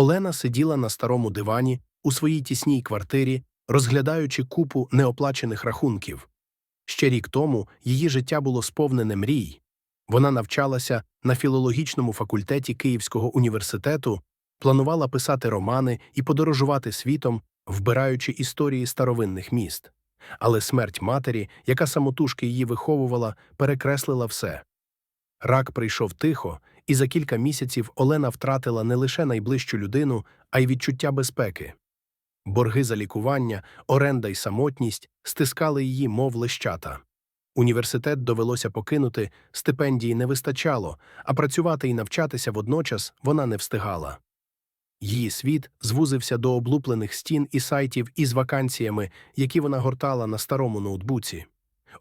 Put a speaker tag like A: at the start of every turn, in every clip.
A: Олена сиділа на старому дивані у своїй тісній квартирі, розглядаючи купу неоплачених рахунків. Ще рік тому її життя було сповнене мрій. Вона навчалася на філологічному факультеті Київського університету, планувала писати романи і подорожувати світом, вбираючи історії старовинних міст. Але смерть матері, яка самотужки її виховувала, перекреслила все. Рак прийшов тихо, і за кілька місяців Олена втратила не лише найближчу людину, а й відчуття безпеки. Борги за лікування, оренда й самотність стискали її, мов лищата. Університет довелося покинути, стипендії не вистачало, а працювати і навчатися водночас вона не встигала. Її світ звузився до облуплених стін і сайтів із вакансіями, які вона гортала на старому ноутбуці.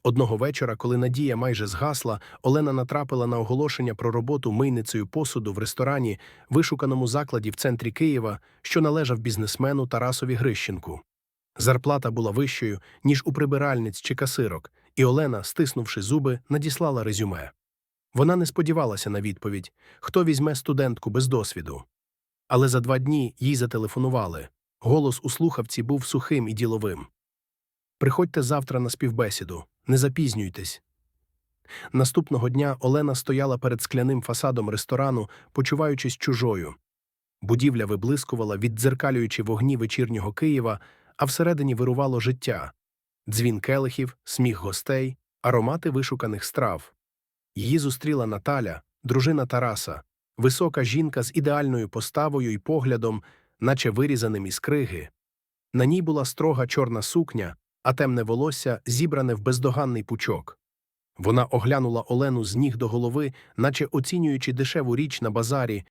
A: Одного вечора, коли надія майже згасла, Олена натрапила на оголошення про роботу мийницею посуду в ресторані, вишуканому закладі в центрі Києва, що належав бізнесмену Тарасові Грищенку. Зарплата була вищою, ніж у прибиральниць чи касирок, і Олена, стиснувши зуби, надіслала резюме. Вона не сподівалася на відповідь, хто візьме студентку без досвіду. Але за два дні їй зателефонували. Голос у слухавці був сухим і діловим. Приходьте завтра на співбесіду, не запізнюйтесь. Наступного дня Олена стояла перед скляним фасадом ресторану, почуваючись чужою. Будівля виблискувала, віддзеркалюючи вогні вечірнього Києва, а всередині вирувало життя дзвін келихів, сміх гостей, аромати вишуканих страв. Її зустріла Наталя, дружина Тараса, висока жінка з ідеальною поставою і поглядом, наче вирізаним із криги. На ній була строга чорна сукня, а темне волосся зібране в бездоганний пучок. Вона оглянула Олену з ніг до голови, наче оцінюючи дешеву річ на базарі.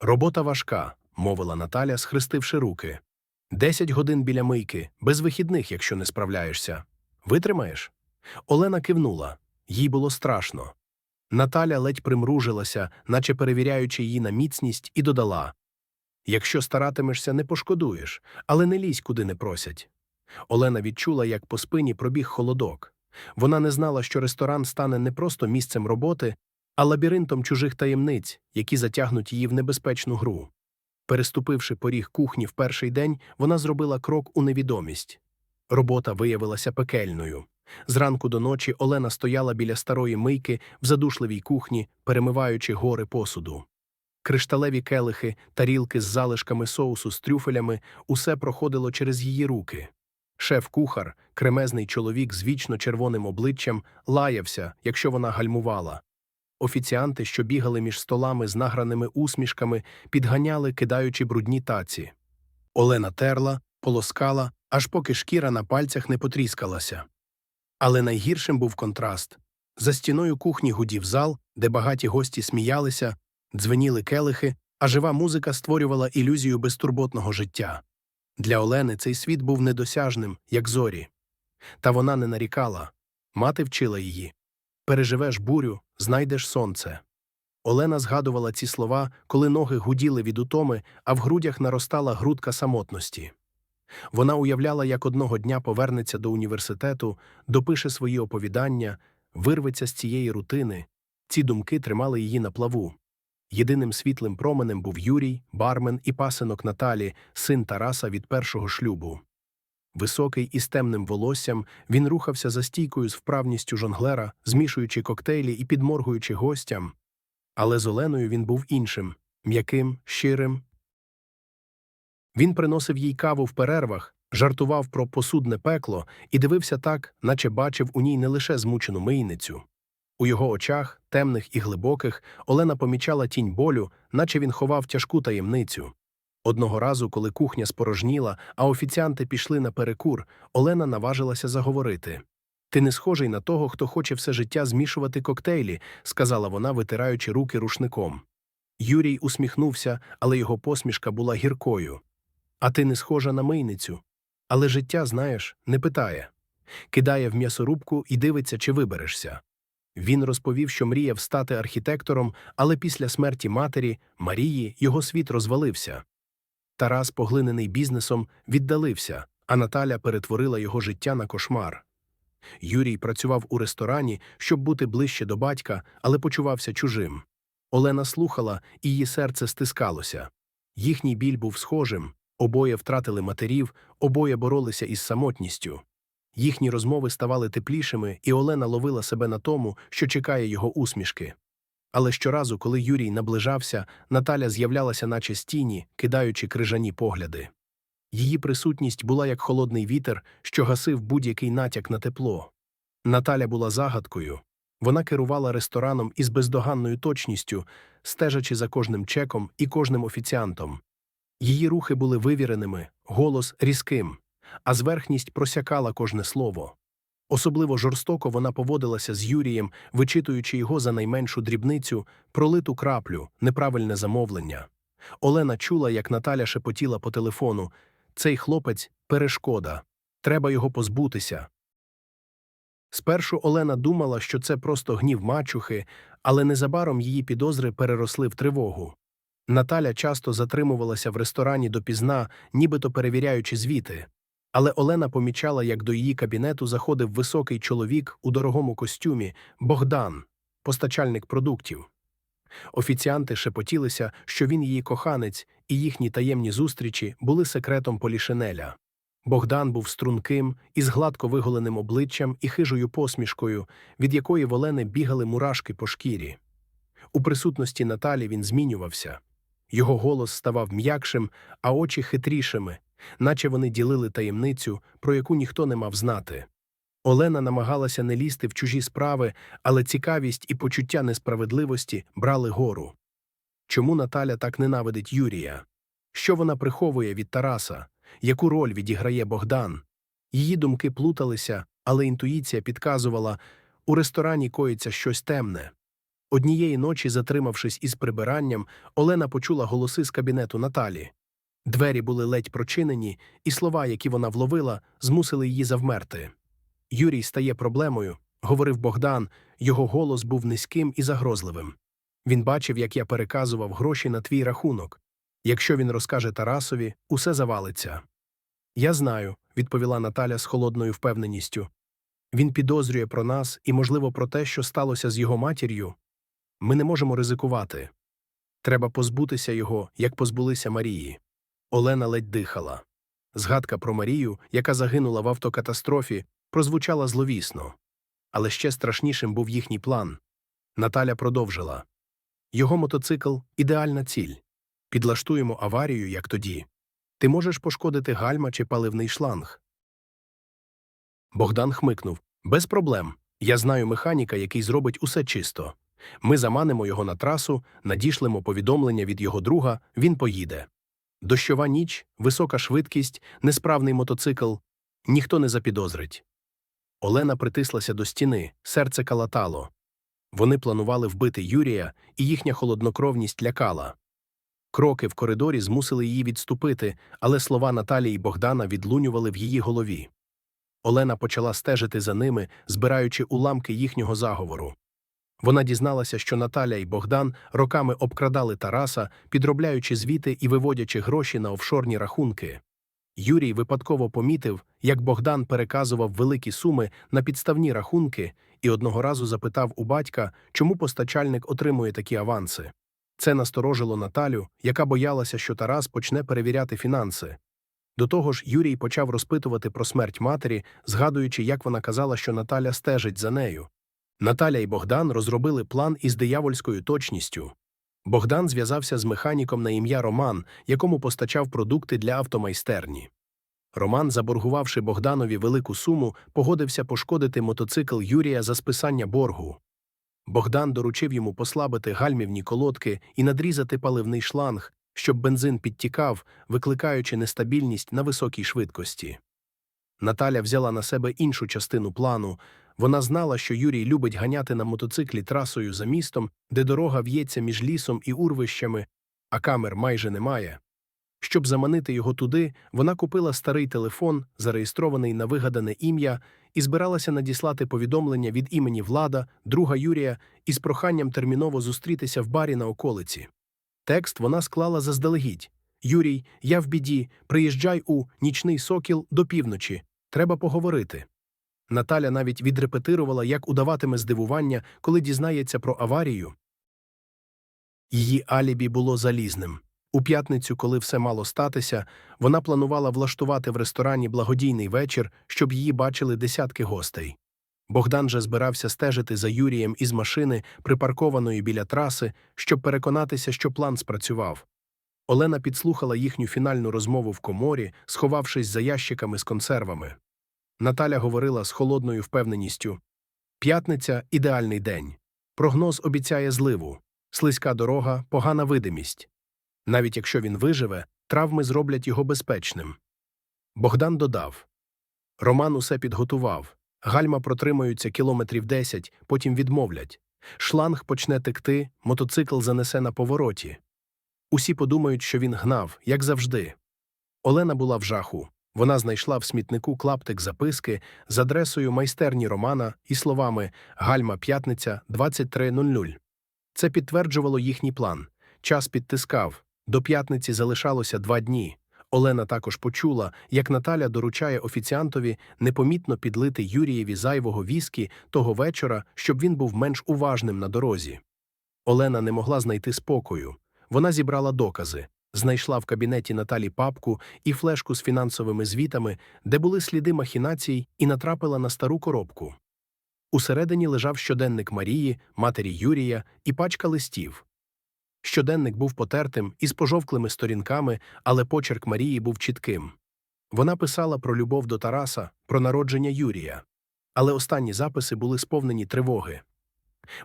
A: Робота важка, мовила Наталя, схрестивши руки. Десять годин біля мийки, без вихідних, якщо не справляєшся. Витримаєш? Олена кивнула. Їй було страшно. Наталя ледь примружилася, наче перевіряючи її на міцність, і додала Якщо старатимешся, не пошкодуєш, але не лізь, куди не просять. Олена відчула, як по спині пробіг холодок. Вона не знала, що ресторан стане не просто місцем роботи, а лабіринтом чужих таємниць, які затягнуть її в небезпечну гру. Переступивши поріг кухні в перший день, вона зробила крок у невідомість. Робота виявилася пекельною. Зранку до ночі Олена стояла біля старої мийки в задушливій кухні, перемиваючи гори посуду. Кришталеві келихи, тарілки з залишками соусу з трюфелями усе проходило через її руки. Шеф-кухар, кремезний чоловік з вічно червоним обличчям, лаявся, якщо вона гальмувала. Офіціанти, що бігали між столами з награними усмішками, підганяли, кидаючи брудні таці. Олена терла, полоскала, аж поки шкіра на пальцях не потріскалася. Але найгіршим був контраст. За стіною кухні гудів зал, де багаті гості сміялися, дзвеніли келихи, а жива музика створювала ілюзію безтурботного життя. Для Олени цей світ був недосяжним, як зорі. Та вона не нарікала. Мати вчила її. Переживеш бурю, знайдеш сонце. Олена згадувала ці слова, коли ноги гуділи від утоми, а в грудях наростала грудка самотності. Вона уявляла, як одного дня повернеться до університету, допише свої оповідання, вирветься з цієї рутини. Ці думки тримали її на плаву. Єдиним світлим променем був Юрій, бармен і пасинок Наталі, син Тараса від першого шлюбу. Високий із темним волоссям, він рухався за стійкою з вправністю жонглера, змішуючи коктейлі і підморгуючи гостям. Але з Оленою він був іншим м'яким, щирим. Він приносив їй каву в перервах, жартував про посудне пекло і дивився так, наче бачив у ній не лише змучену мийницю. У його очах, темних і глибоких, Олена помічала тінь болю, наче він ховав тяжку таємницю. Одного разу, коли кухня спорожніла, а офіціанти пішли на перекур, Олена наважилася заговорити. Ти не схожий на того, хто хоче все життя змішувати коктейлі, сказала вона, витираючи руки рушником. Юрій усміхнувся, але його посмішка була гіркою. А ти не схожа на мийницю. Але життя, знаєш, не питає. Кидає в м'ясорубку і дивиться, чи виберешся. Він розповів, що мріяв стати архітектором, але після смерті матері, Марії, його світ розвалився. Тарас, поглинений бізнесом, віддалився, а Наталя перетворила його життя на кошмар. Юрій працював у ресторані, щоб бути ближче до батька, але почувався чужим. Олена слухала, і її серце стискалося. Їхній біль був схожим, обоє втратили матерів, обоє боролися із самотністю. Їхні розмови ставали теплішими, і Олена ловила себе на тому, що чекає його усмішки. Але щоразу, коли Юрій наближався, Наталя з'являлася наче з тіні, кидаючи крижані погляди. Її присутність була як холодний вітер, що гасив будь-який натяк на тепло. Наталя була загадкою. Вона керувала рестораном із бездоганною точністю, стежачи за кожним чеком і кожним офіціантом. Її рухи були вивіреними, голос різким, а зверхність просякала кожне слово. Особливо жорстоко вона поводилася з Юрієм, вичитуючи його за найменшу дрібницю, пролиту краплю, неправильне замовлення. Олена чула, як Наталя шепотіла по телефону цей хлопець перешкода. Треба його позбутися. Спершу Олена думала, що це просто гнів мачухи, але незабаром її підозри переросли в тривогу. Наталя часто затримувалася в ресторані допізна, нібито перевіряючи звіти. Але Олена помічала, як до її кабінету заходив високий чоловік у дорогому костюмі Богдан, постачальник продуктів. Офіціанти шепотілися, що він її коханець, і їхні таємні зустрічі були секретом Полішинеля. Богдан був струнким, із гладко виголеним обличчям і хижою посмішкою, від якої в Олени бігали мурашки по шкірі. У присутності Наталі він змінювався. Його голос ставав м'якшим, а очі хитрішими, наче вони ділили таємницю, про яку ніхто не мав знати. Олена намагалася не лізти в чужі справи, але цікавість і почуття несправедливості брали гору. Чому Наталя так ненавидить Юрія? Що вона приховує від Тараса? Яку роль відіграє Богдан? Її думки плуталися, але інтуїція підказувала у ресторані коїться щось темне. Однієї ночі, затримавшись із прибиранням, Олена почула голоси з кабінету Наталі. Двері були ледь прочинені, і слова, які вона вловила, змусили її завмерти. Юрій стає проблемою, говорив Богдан, його голос був низьким і загрозливим. Він бачив, як я переказував гроші на твій рахунок. Якщо він розкаже Тарасові, усе завалиться. Я знаю, відповіла Наталя з холодною впевненістю. Він підозрює про нас і, можливо, про те, що сталося з його матір'ю. Ми не можемо ризикувати. Треба позбутися його, як позбулися Марії. Олена ледь дихала. Згадка про Марію, яка загинула в автокатастрофі, прозвучала зловісно. Але ще страшнішим був їхній план. Наталя продовжила його мотоцикл ідеальна ціль. Підлаштуємо аварію, як тоді. Ти можеш пошкодити гальма чи паливний шланг. Богдан хмикнув Без проблем. Я знаю механіка, який зробить усе чисто. Ми заманимо його на трасу, надішлемо повідомлення від його друга, він поїде. Дощова ніч, висока швидкість, несправний мотоцикл ніхто не запідозрить. Олена притислася до стіни, серце калатало. Вони планували вбити Юрія, і їхня холоднокровність лякала. Кроки в коридорі змусили її відступити, але слова Наталії і Богдана відлунювали в її голові. Олена почала стежити за ними, збираючи уламки їхнього заговору. Вона дізналася, що Наталя і Богдан роками обкрадали Тараса, підробляючи звіти і виводячи гроші на офшорні рахунки. Юрій випадково помітив, як Богдан переказував великі суми на підставні рахунки, і одного разу запитав у батька, чому постачальник отримує такі аванси. Це насторожило Наталю, яка боялася, що Тарас почне перевіряти фінанси. До того ж, Юрій почав розпитувати про смерть матері, згадуючи, як вона казала, що Наталя стежить за нею. Наталя і Богдан розробили план із диявольською точністю. Богдан зв'язався з механіком на ім'я Роман, якому постачав продукти для автомайстерні. Роман, заборгувавши Богданові велику суму, погодився пошкодити мотоцикл Юрія за списання боргу. Богдан доручив йому послабити гальмівні колодки і надрізати паливний шланг, щоб бензин підтікав, викликаючи нестабільність на високій швидкості. Наталя взяла на себе іншу частину плану. Вона знала, що Юрій любить ганяти на мотоциклі трасою за містом, де дорога в'ється між лісом і урвищами, а камер майже немає. Щоб заманити його туди, вона купила старий телефон, зареєстрований на вигадане ім'я, і збиралася надіслати повідомлення від імені Влада, друга Юрія, із проханням терміново зустрітися в барі на околиці. Текст вона склала заздалегідь Юрій, я в біді, приїжджай у нічний сокіл до півночі. Треба поговорити. Наталя навіть відрепетирувала, як удаватиме здивування, коли дізнається про аварію. Її алібі було залізним. У п'ятницю, коли все мало статися, вона планувала влаштувати в ресторані благодійний вечір, щоб її бачили десятки гостей. Богдан же збирався стежити за Юрієм із машини, припаркованої біля траси, щоб переконатися, що план спрацював. Олена підслухала їхню фінальну розмову в коморі, сховавшись за ящиками з консервами. Наталя говорила з холодною впевненістю П'ятниця ідеальний день. Прогноз обіцяє зливу, слизька дорога, погана видимість. Навіть якщо він виживе, травми зроблять його безпечним. Богдан додав Роман усе підготував. Гальма протримаються кілометрів 10, потім відмовлять. Шланг почне текти, мотоцикл занесе на повороті. Усі подумають, що він гнав, як завжди. Олена була в жаху. Вона знайшла в смітнику клаптик записки з адресою майстерні Романа і словами Гальма п'ятниця 23.00. Це підтверджувало їхній план. Час підтискав. До п'ятниці залишалося два дні. Олена також почула, як Наталя доручає офіціантові непомітно підлити Юрієві зайвого віскі того вечора, щоб він був менш уважним на дорозі. Олена не могла знайти спокою. Вона зібрала докази, знайшла в кабінеті Наталі папку і флешку з фінансовими звітами, де були сліди махінацій, і натрапила на стару коробку. Усередині лежав щоденник Марії, матері Юрія і пачка листів. Щоденник був потертим із пожовклими сторінками, але почерк Марії був чітким. Вона писала про любов до Тараса, про народження Юрія. Але останні записи були сповнені тривоги.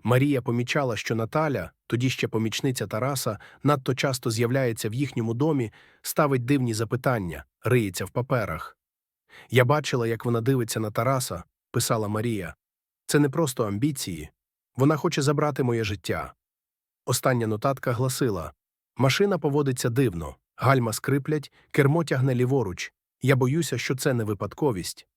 A: Марія помічала, що Наталя, тоді ще помічниця Тараса, надто часто з'являється в їхньому домі, ставить дивні запитання, риється в паперах. Я бачила, як вона дивиться на Тараса, писала Марія. Це не просто амбіції. Вона хоче забрати моє життя. Остання нотатка гласила Машина поводиться дивно, гальма скриплять, кермо тягне ліворуч. Я боюся, що це не випадковість.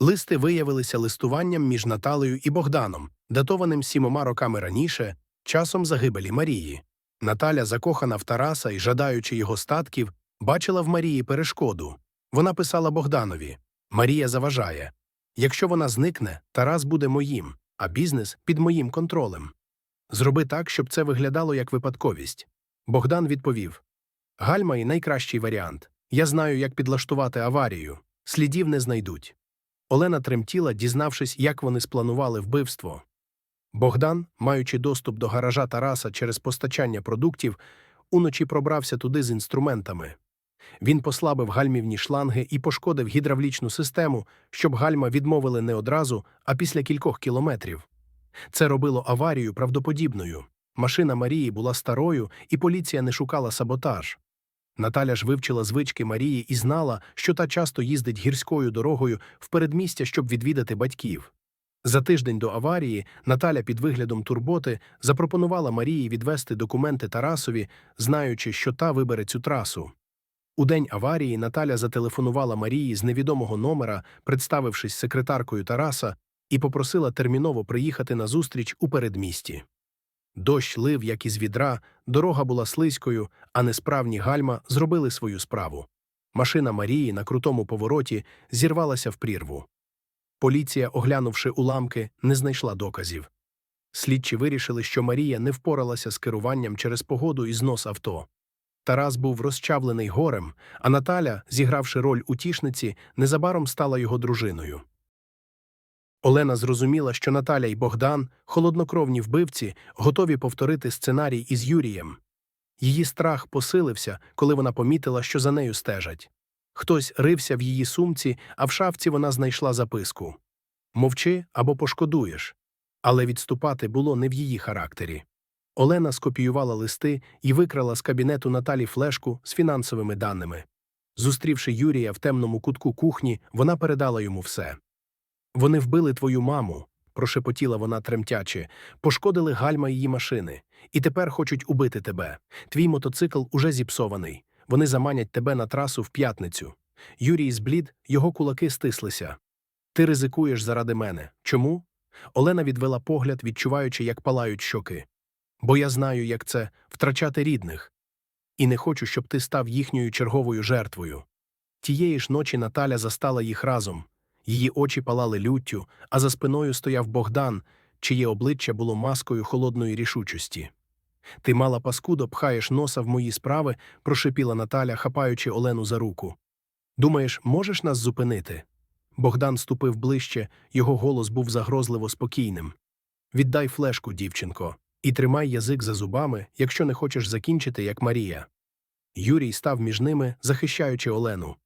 A: Листи виявилися листуванням між Наталею і Богданом, датованим сімома роками раніше, часом загибелі Марії. Наталя, закохана в Тараса і жадаючи його статків, бачила в Марії перешкоду. Вона писала Богданові Марія заважає. Якщо вона зникне, Тарас буде моїм, а бізнес під моїм контролем. Зроби так, щоб це виглядало як випадковість. Богдан відповів Гальма і найкращий варіант. Я знаю, як підлаштувати аварію. Слідів не знайдуть. Олена тремтіла, дізнавшись, як вони спланували вбивство. Богдан, маючи доступ до гаража Тараса через постачання продуктів, уночі пробрався туди з інструментами. Він послабив гальмівні шланги і пошкодив гідравлічну систему, щоб гальма відмовили не одразу, а після кількох кілометрів. Це робило аварію правдоподібною. Машина Марії була старою, і поліція не шукала саботаж. Наталя ж вивчила звички Марії і знала, що та часто їздить гірською дорогою в передмістя, щоб відвідати батьків. За тиждень до аварії Наталя під виглядом турботи запропонувала Марії відвести документи Тарасові, знаючи, що та вибере цю трасу. У день аварії Наталя зателефонувала Марії з невідомого номера, представившись секретаркою Тараса, і попросила терміново приїхати на зустріч у передмісті. Дощ лив, як із відра, дорога була слизькою, а несправні гальма зробили свою справу. Машина Марії на крутому повороті зірвалася в прірву. Поліція, оглянувши уламки, не знайшла доказів. Слідчі вирішили, що Марія не впоралася з керуванням через погоду і знос авто. Тарас був розчавлений горем, а Наталя, зігравши роль утішниці, незабаром стала його дружиною. Олена зрозуміла, що Наталя і Богдан, холоднокровні вбивці, готові повторити сценарій із Юрієм. Її страх посилився, коли вона помітила, що за нею стежать. Хтось рився в її сумці, а в шафці вона знайшла записку Мовчи або пошкодуєш. Але відступати було не в її характері. Олена скопіювала листи і викрала з кабінету Наталі флешку з фінансовими даними. Зустрівши Юрія в темному кутку кухні, вона передала йому все. Вони вбили твою маму, прошепотіла вона тремтячи, пошкодили гальма її машини, і тепер хочуть убити тебе. Твій мотоцикл уже зіпсований. Вони заманять тебе на трасу в п'ятницю. Юрій зблід, його кулаки стислися. Ти ризикуєш заради мене. Чому? Олена відвела погляд, відчуваючи, як палають щоки. Бо я знаю, як це втрачати рідних. І не хочу, щоб ти став їхньою черговою жертвою. Тієї ж ночі Наталя застала їх разом. Її очі палали люттю, а за спиною стояв Богдан, чиє обличчя було маскою холодної рішучості. Ти мала паскудо, пхаєш носа в мої справи, прошипіла Наталя, хапаючи Олену за руку. Думаєш, можеш нас зупинити? Богдан ступив ближче, його голос був загрозливо спокійним. Віддай флешку, дівчинко, і тримай язик за зубами, якщо не хочеш закінчити, як Марія. Юрій став між ними, захищаючи Олену.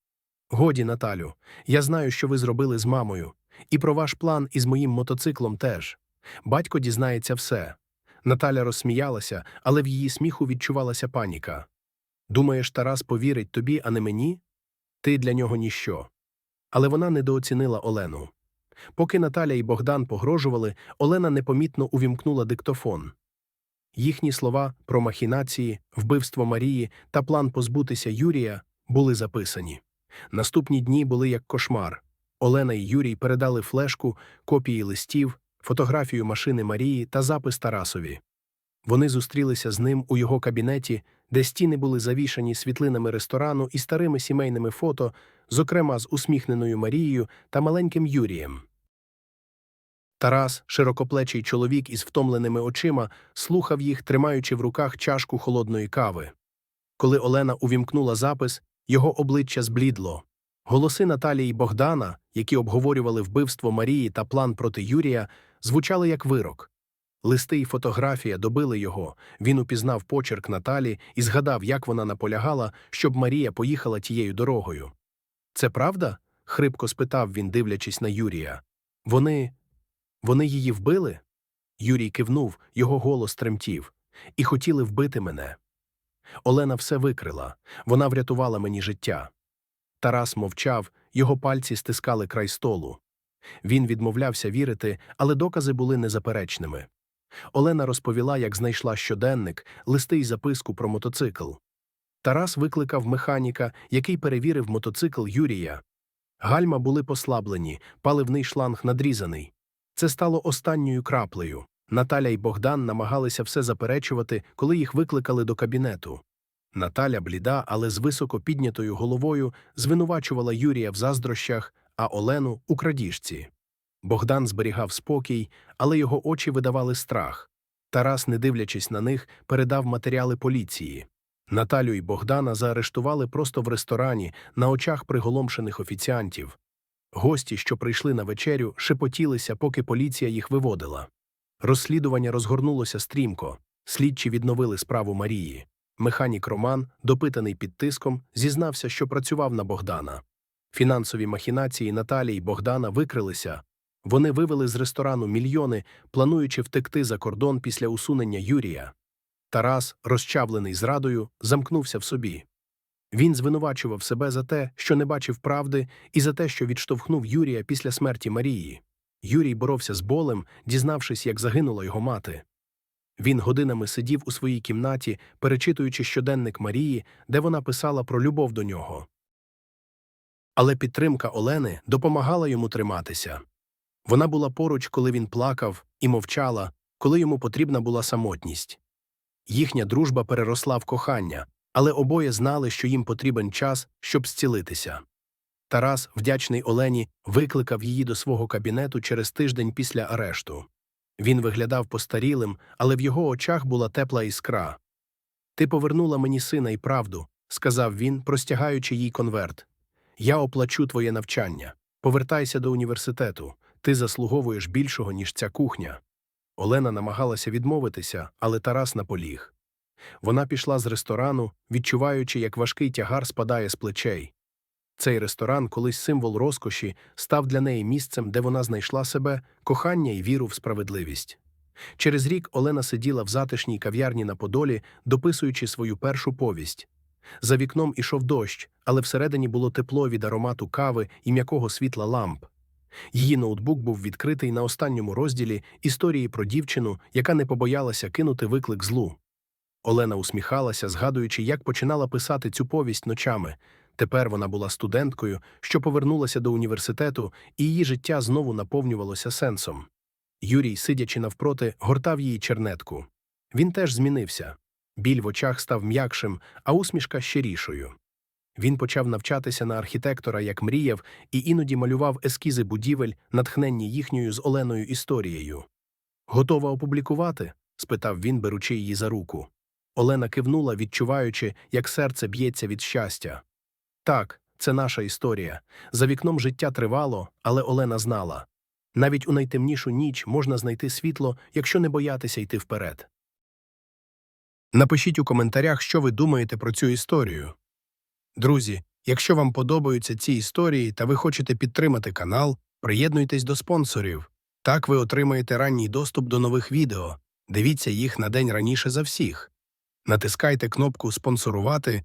A: Годі, Наталю, я знаю, що ви зробили з мамою, і про ваш план із моїм мотоциклом теж. Батько дізнається все. Наталя розсміялася, але в її сміху відчувалася паніка. Думаєш, Тарас повірить тобі, а не мені? Ти для нього ніщо. Але вона недооцінила Олену. Поки Наталя і Богдан погрожували, Олена непомітно увімкнула диктофон. Їхні слова про махінації, вбивство Марії та план позбутися Юрія були записані. Наступні дні були як кошмар. Олена і Юрій передали флешку, копії листів, фотографію машини Марії та запис Тарасові. Вони зустрілися з ним у його кабінеті, де стіни були завішані світлинами ресторану і старими сімейними фото, зокрема з усміхненою Марією та маленьким Юрієм. Тарас, широкоплечий чоловік із втомленими очима, слухав їх, тримаючи в руках чашку холодної кави. Коли Олена увімкнула запис, його обличчя зблідло. Голоси Наталії і Богдана, які обговорювали вбивство Марії та план проти Юрія, звучали як вирок. Листи і фотографія добили його, він упізнав почерк Наталі і згадав, як вона наполягала, щоб Марія поїхала тією дорогою. Це правда? хрипко спитав він, дивлячись на Юрія. Вони. вони її вбили? Юрій кивнув, його голос тремтів. І хотіли вбити мене. Олена все викрила, вона врятувала мені життя. Тарас мовчав, його пальці стискали край столу. Він відмовлявся вірити, але докази були незаперечними. Олена розповіла, як знайшла щоденник, листи й записку про мотоцикл. Тарас викликав механіка, який перевірив мотоцикл Юрія. Гальма були послаблені, паливний шланг надрізаний. Це стало останньою краплею. Наталя і Богдан намагалися все заперечувати, коли їх викликали до кабінету. Наталя, бліда, але з високо піднятою головою, звинувачувала Юрія в заздрощах, а Олену у крадіжці. Богдан зберігав спокій, але його очі видавали страх. Тарас, не дивлячись на них, передав матеріали поліції. Наталю і Богдана заарештували просто в ресторані на очах приголомшених офіціантів. Гості, що прийшли на вечерю, шепотілися, поки поліція їх виводила. Розслідування розгорнулося стрімко. Слідчі відновили справу Марії. Механік Роман, допитаний під тиском, зізнався, що працював на Богдана. Фінансові махінації Наталії і Богдана викрилися. Вони вивели з ресторану мільйони, плануючи втекти за кордон після усунення Юрія. Тарас, розчавлений зрадою, замкнувся в собі. Він звинувачував себе за те, що не бачив правди, і за те, що відштовхнув Юрія після смерті Марії. Юрій боровся з болем, дізнавшись, як загинула його мати. Він годинами сидів у своїй кімнаті, перечитуючи щоденник Марії, де вона писала про любов до нього. Але підтримка Олени допомагала йому триматися. Вона була поруч, коли він плакав, і мовчала, коли йому потрібна була самотність. Їхня дружба переросла в кохання, але обоє знали, що їм потрібен час, щоб зцілитися. Тарас, вдячний Олені, викликав її до свого кабінету через тиждень після арешту. Він виглядав постарілим, але в його очах була тепла іскра. Ти повернула мені сина і правду, сказав він, простягаючи їй конверт. Я оплачу твоє навчання. Повертайся до університету. Ти заслуговуєш більшого, ніж ця кухня. Олена намагалася відмовитися, але Тарас наполіг. Вона пішла з ресторану, відчуваючи, як важкий тягар спадає з плечей. Цей ресторан, колись символ розкоші, став для неї місцем, де вона знайшла себе, кохання і віру в справедливість. Через рік Олена сиділа в затишній кав'ярні на Подолі, дописуючи свою першу повість. За вікном ішов дощ, але всередині було тепло від аромату кави і м'якого світла ламп. Її ноутбук був відкритий на останньому розділі історії про дівчину, яка не побоялася кинути виклик злу. Олена усміхалася, згадуючи, як починала писати цю повість ночами. Тепер вона була студенткою, що повернулася до університету, і її життя знову наповнювалося сенсом. Юрій, сидячи навпроти, гортав її чернетку. Він теж змінився. Біль в очах став м'якшим, а усмішка щирішою. Він почав навчатися на архітектора, як мріяв, і іноді малював ескізи будівель, натхненні їхньою з Оленою історією. Готова опублікувати? спитав він, беручи її за руку. Олена кивнула, відчуваючи, як серце б'ється від щастя. Так, це наша історія. За вікном життя тривало, але Олена знала. Навіть у найтемнішу ніч можна знайти світло, якщо не боятися йти вперед. Напишіть у коментарях, що ви думаєте про цю історію. Друзі, якщо вам подобаються ці історії та ви хочете підтримати канал, приєднуйтесь до спонсорів. Так ви отримаєте ранній доступ до нових відео. Дивіться їх на день раніше за всіх. Натискайте кнопку Спонсорувати